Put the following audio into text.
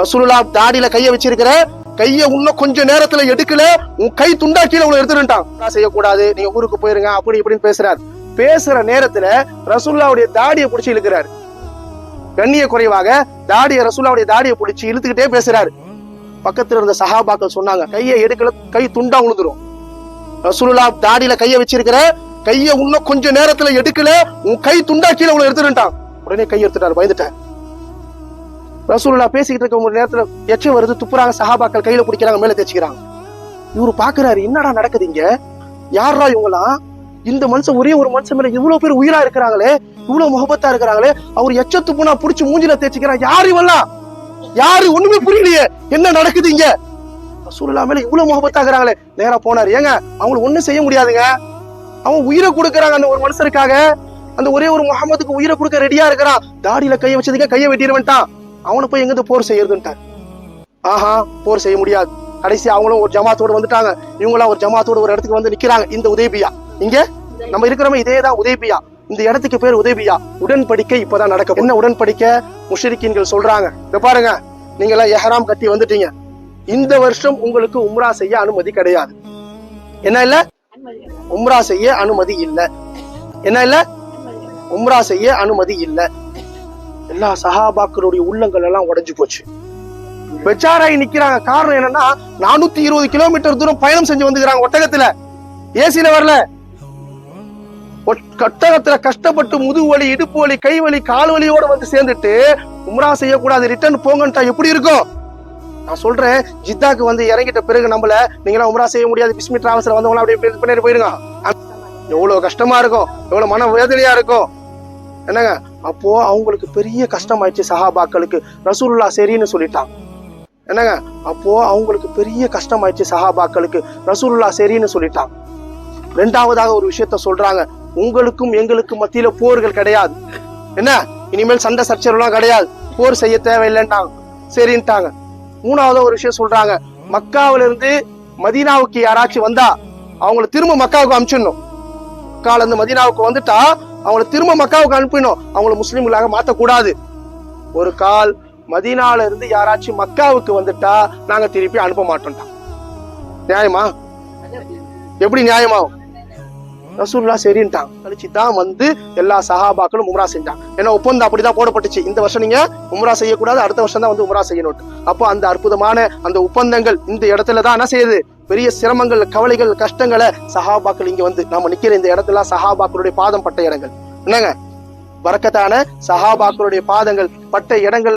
ரசூலுல்லா தாடியில கைய வச்சிருக்கிற கைய இன்னும் கொஞ்ச நேரத்துல எடுக்கல உன் கை துண்டா கீழே உங்களை எடுத்துட்டான் செய்யக்கூடாது நீங்க ஊருக்கு போயிருங்க அப்படி இப்படின்னு பேசுறாரு. பேசுற நேரத்துல ரசூல்லாவுடைய தாடியை பிடிச்சி இழுக்கிறாரு. கண்ணிய குறைவாக தாடிய ரசூல்லாவுடைய தாடியை பிடிச்சி இழுத்துக்கிட்டே பேசுறாரு. பக்கத்துல இருந்த சஹாபாக்கள் சொன்னாங்க கையை எடுக்கல கை துண்டா உழுதுரும் ரசூலுல்லா தாடியில கைய வச்சிருக்கிற கைய இன்னும் கொஞ்ச நேரத்துல எடுக்கல உன் கை துண்டா கீழே உங்களை எடுத்துட்டான் உடனே கை எடுத்துட்டாரு பயந்துட்டேன் ரசூலுல்லா பேசிக்கிட்டு இருக்க ஒரு நேரத்துல எச்சம் வருது துப்புறாங்க சஹாபாக்கள் கையில பிடிக்கிறாங்க மேல தேய்ச்சிக்கிறாங்க. இவரு பாக்குறாரு என்னடா நடக்குது இங்க? யாரா இவங்களாம் இந்த மனுஷன் ஒரே ஒரு மனுஷன் மேல இவ்வளவு பேர் உயிரா இருக்கிறாங்களே இவ்வளவு முகபத்தா இருக்கிறாங்களே அவர் எச்ச துப்புனா புடிச்சு மூஞ்சில தேய்ச்சிக்கிறான். யாரு இவெல்லாம் யாரு? ஒண்ணுமே புரியலையே. என்ன நடக்குது இங்க? ரசூலுல்லா மேல இவ்வளவு முகபத்தா இருக்கிறாங்களே. நேரா போனாரு. ஏங்க அவங்களுக்கு ஒண்ணும் செய்ய முடியாதுங்க. அவன் உயிரை கொடுக்கறாங்க அந்த ஒரு மனுஷருக்காக. அந்த ஒரே ஒரு முகமதுக்கு உயிரை கொடுக்க ரெடியா இருக்கிறான். தாடியில கையை வச்சதுக்கு கையை வெட்டிடுவன்ட்டான். அவனை போய் எங்கிருந்து போர் செய்யறதுன்ட்டார். ஆஹா போர் செய்ய முடியாது. கடைசி அவங்களும் ஒரு ஜமாத்தோடு வந்துட்டாங்க. இவங்களாம் ஒரு ஜமாத்தோடு ஒரு இடத்துக்கு வந்து நிக்கிறாங்க. இந்த உதேபியா இங்க நம்ம இருக்கிறவங்க இதே தான் உதேபியா இந்த இடத்துக்கு பேர் உதேபியா உடன்படிக்கை இப்பதான் நடக்கும் என்ன உடன்படிக்கை? முஷரிக்கீன்கள் சொல்றாங்க. இதை பாருங்க. நீங்க எல்லாம் எஹராம் கட்டி வந்துட்டீங்க. இந்த வருஷம் உங்களுக்கு உம்ரா செய்ய அனுமதி கிடையாது. என்ன இல்ல? உம்ரா செய்ய அனுமதி இல்ல. என்ன இல்ல? உம்ரா செய்ய அனுமதி இல்லை. எல்லா சஹாபாக்களுடைய உள்ளங்கள் எல்லாம் உடஞ்சு போச்சு. பெச்சாராயி நிக்கிறாங்க. காரணம் என்னன்னா நானூத்தி இருபது கிலோமீட்டர் தூரம் பயணம் செஞ்சு வந்துக்கிறாங்க ஒட்டகத்துல. ஏசியில வரல. ஒட்- ஒட்டகத்துல கஷ்டப்பட்டு முதுகு வலி இடுப்பு வலி கை வலி கால் வலியோட வந்து சேர்ந்துட்டு உம்ரா செய்யக்கூடாது ரிட்டர்ன் போங்கன்ட்டா எப்படி இருக்கும்? நான் சொல்றேன் ஜித்தாக்கு வந்து இறங்கிட்ட பிறகு நம்மள நீங்களாம் உம்ரா செய்ய முடியாது பிஸ்மி டிராவல்ஸ்ல வந்தவங்களாம் அப்படியே பண்ணிட்டு போயிருங்க எவ்வளவு கஷ்டமா இருக்கும் எவ்வளவு மன வேதனையா இருக்கும். என்னங்க? அப்போ அவங்களுக்கு பெரிய கஷ்டமாயிடுச்சு சஹாபாக்களுக்கு. ரசூல்லா சரின்னு சொல்லிட்டான். என்னங்க? அப்போ அவங்களுக்கு பெரிய கஷ்டமாயிடுச்சு சஹாபாக்களுக்கு. ரசூல்லா சரின்னு சொல்லிட்டான். ரெண்டாவதாக ஒரு விஷயத்த சொல்றாங்க. உங்களுக்கும் எங்களுக்கும் மத்தியில போர்கள் கிடையாது. என்ன? இனிமேல் சண்டை சச்சரவுலாம் கிடையாது. போர் செய்ய தேவையில்லைன்ட்டாங்க. சரின்ட்டாங்க. மூணாவது ஒரு விஷயம் சொல்றாங்க. மக்காவில இருந்து மதீனாவுக்கு யாராச்சும் வந்தா அவங்கள திரும்ப மக்காவுக்கு அமிச்சிடணும். மக்கால இருந்து மதீனாவுக்கு வந்துட்டா அவங்கள திரும்ப மக்காவுக்கு அனுப்பிடணும். அவங்கள முஸ்லீம்களாக மாற்றக்கூடாது ஒரு கால் மதீனால இருந்து யாராச்சும் மக்காவுக்கு வந்துட்டா நாங்க திருப்பி அனுப்ப மாட்டோம்டா. நியாயமா? எப்படி நியாயமாகும் ரசூல்லா சரின்ட்டான் கழிச்சு தான் வந்து எல்லா சஹாபாக்களும் உம்ரா செஞ்சாங்க. ஏன்னா ஒப்பந்தம் அப்படிதான் போடப்பட்டுச்சு. இந்த வருஷம் நீங்க உம்ரா செய்யக்கூடாது அடுத்த வருஷம் தான் வந்து உம்ரா செய்யணும். அப்போ அந்த அற்புதமான அந்த ஒப்பந்தங்கள் இந்த இடத்துல தான் என்ன செய்யுது? பெரிய சிரமங்கள் கவலைகள் கஷ்டங்களை சஹாபாக்கள் இங்க வந்து நாம நிக்கிற இந்த இடத்துல சஹாபாக்களுடைய பாதம் பட்ட இடங்கள். என்னங்க? வரக்கத்தான சஹாபாக்களுடைய பாதங்கள் பட்ட இடங்கள்